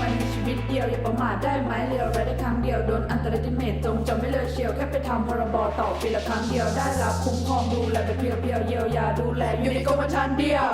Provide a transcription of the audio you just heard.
มันมีชีวิตเดียวอย่าประมาทได้ไหมเรียวไรได้ครั้งเดียวโดนอันตรายที่เมตจงจำไม่เลยเชียวแค่ไปทำพรบต่อปีละครั้งเดียวได้รับคุ้มครองดูแลเป็เพียวเพียวเยียวยาดูแลอยู่ในกรมธรรม์เดียว